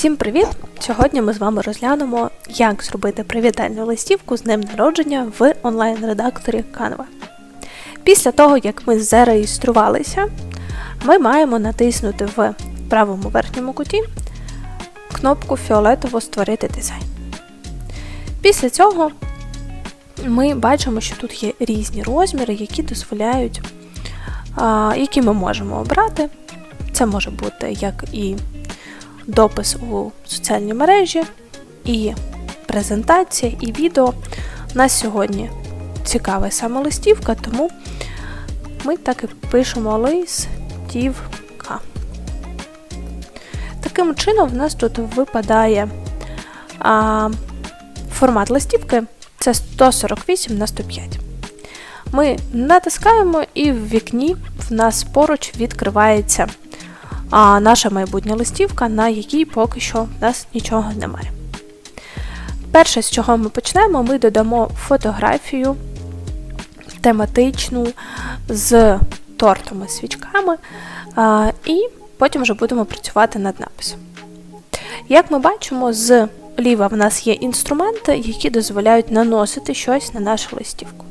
Всім привіт! Сьогодні ми з вами розглянемо, як зробити привітальну листівку з днем народження в онлайн-редакторі Canva. Після того, як ми зареєструвалися, ми маємо натиснути в правому верхньому куті кнопку фіолетово Створити дизайн. Після цього ми бачимо, що тут є різні розміри, які дозволяють, які ми можемо обрати. Це може бути як і допис у соціальній мережі, і презентація, і відео. У нас сьогодні цікава саме листівка, тому ми так і пишемо листівка. Таким чином, в нас тут випадає а, формат листівки це 148 на 105. Ми натискаємо, і в вікні в нас поруч відкривається а, наша майбутня листівка, на якій поки що в нас нічого немає. Перше, з чого ми почнемо, ми додамо фотографію тематичну з тортами, свічками, і потім вже будемо працювати над написом. Як ми бачимо, з ліва в нас є інструменти, які дозволяють наносити щось на нашу листівку.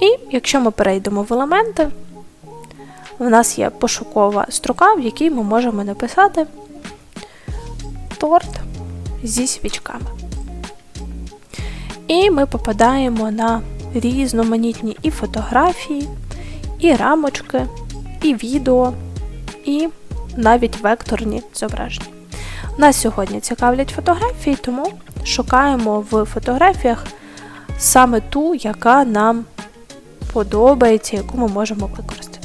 І якщо ми перейдемо в елементи, в нас є пошукова строка, в якій ми можемо написати торт зі свічками. І ми попадаємо на різноманітні і фотографії, і рамочки, і відео, і навіть векторні зображення. Нас сьогодні цікавлять фотографії, тому шукаємо в фотографіях саме ту, яка нам подобається, яку ми можемо використати.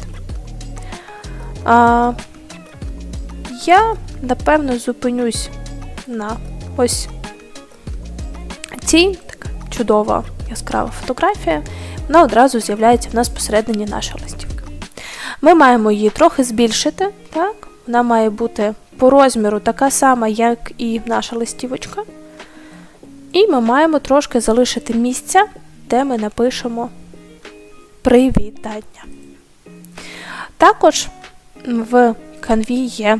А, Я, напевно, зупинюсь на ось цій така чудова яскрава фотографія. Вона одразу з'являється в нас посередині нашої листівки. Ми маємо її трохи збільшити, так? вона має бути по розміру така сама, як і наша листівочка. І ми маємо трошки залишити місця, де ми напишемо привітання. Також в Canvі є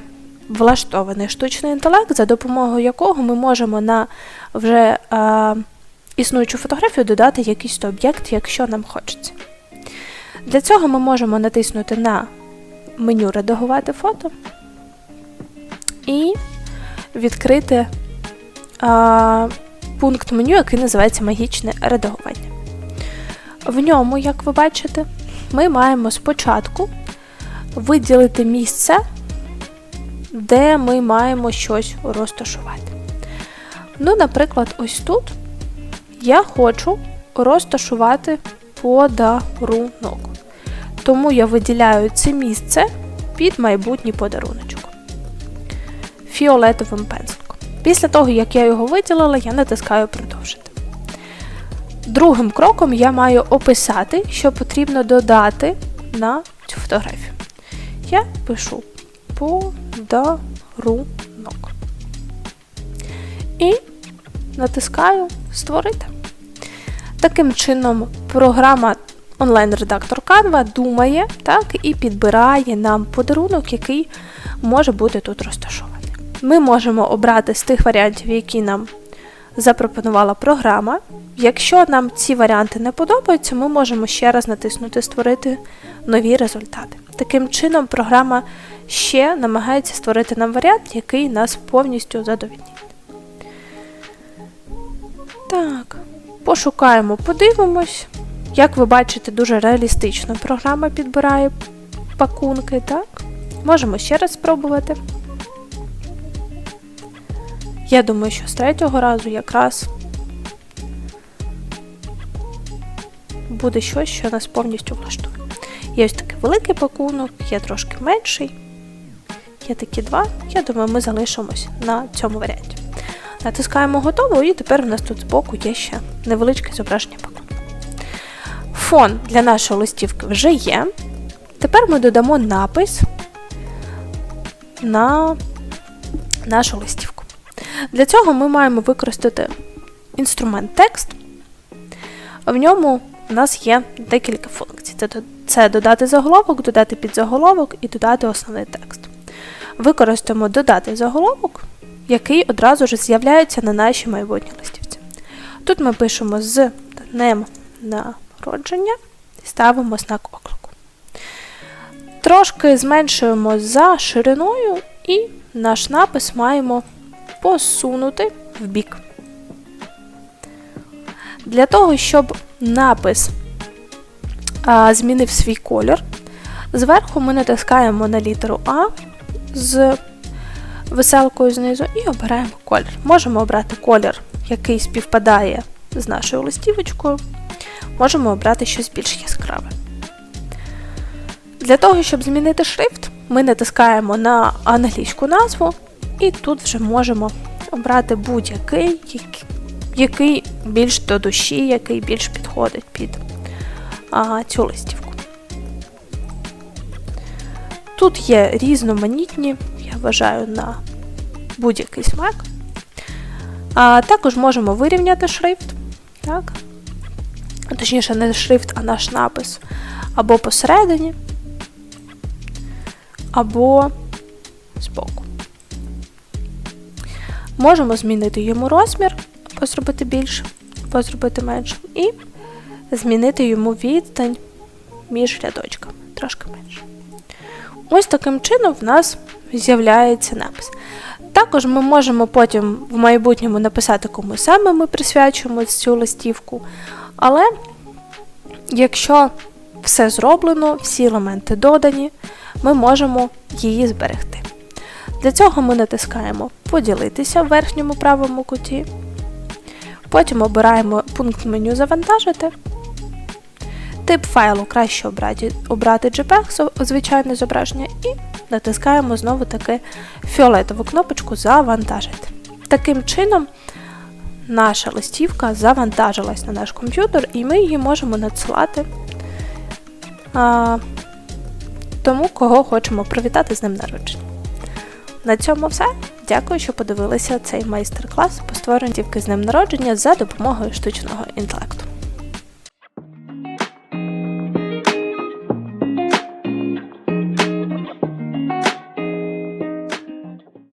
влаштований штучний інтелект, за допомогою якого ми можемо на вже е, існуючу фотографію додати якийсь об'єкт, якщо нам хочеться. Для цього ми можемо натиснути на меню Редагувати фото і відкрити а, пункт меню, який називається Магічне редагування. В ньому, як ви бачите, ми маємо спочатку виділити місце, де ми маємо щось розташувати. Ну, наприклад, ось тут я хочу розташувати подарунок. Тому я виділяю це місце під майбутній подаруночок фіолетовим пензликом. Після того, як я його виділила, я натискаю продовжити. Другим кроком я маю описати, що потрібно додати на цю фотографію. Я пишу подарунок. І натискаю Створити. Таким чином, програма онлайн-редактор Canva думає так, і підбирає нам подарунок, який може бути тут розташований. Ми можемо обрати з тих варіантів, які нам запропонувала програма. Якщо нам ці варіанти не подобаються, ми можемо ще раз натиснути Створити нові результати. Таким чином, програма ще намагається створити нам варіант, який нас повністю задовільнить. Так, пошукаємо, подивимось. Як ви бачите, дуже реалістично програма підбирає пакунки, так? Можемо ще раз спробувати. Я думаю, що з третього разу якраз буде щось, що нас повністю влаштує. Є ось такий великий пакунок, є трошки менший. Є такі два. Я думаю, ми залишимось на цьому варіанті. Натискаємо готово, і тепер у нас тут збоку є ще невеличке зображення пакунку. Фон для нашої листівки вже є. Тепер ми додамо напис на нашу листівку. Для цього ми маємо використати інструмент текст. В ньому у нас є декілька функцій. Це додати заголовок, додати підзаголовок і додати основний текст. Використаємо додати заголовок який одразу ж з'являється на нашій майбутній листівці. Тут ми пишемо з днем народження і ставимо знак оклику. Трошки зменшуємо за шириною і наш напис маємо посунути в бік. Для того, щоб напис а, змінив свій колір, зверху ми натискаємо на літеру А з веселкою знизу і обираємо колір. Можемо обрати колір, який співпадає з нашою листівочкою, можемо обрати щось більш яскраве. Для того, щоб змінити шрифт, ми натискаємо на англійську назву, і тут вже можемо обрати будь-який, який більш до душі, який більш підходить під а, цю листівку. Тут є різноманітні, я вважаю, на будь-який смак. А також можемо вирівняти шрифт. Так? Точніше, не шрифт, а наш напис. Або посередині, або збоку. Можемо змінити йому розмір, або зробити більше, зробити менше. І змінити йому відстань між рядочками, трошки менше. Ось таким чином в нас з'являється напис. Також ми можемо потім в майбутньому написати, кому саме ми присвячуємо цю листівку. Але якщо все зроблено, всі елементи додані, ми можемо її зберегти. Для цього ми натискаємо Поділитися в верхньому правому куті. Потім обираємо пункт меню Завантажити. Тип файлу краще обрати, обрати JPEG, звичайне зображення, і натискаємо знову таки фіолетову кнопочку Завантажити. Таким чином, наша листівка завантажилась на наш комп'ютер, і ми її можемо надсилати а, тому, кого хочемо привітати з ним народження. На цьому все. Дякую, що подивилися цей майстер-клас по створенню з ним народження за допомогою штучного інтелекту.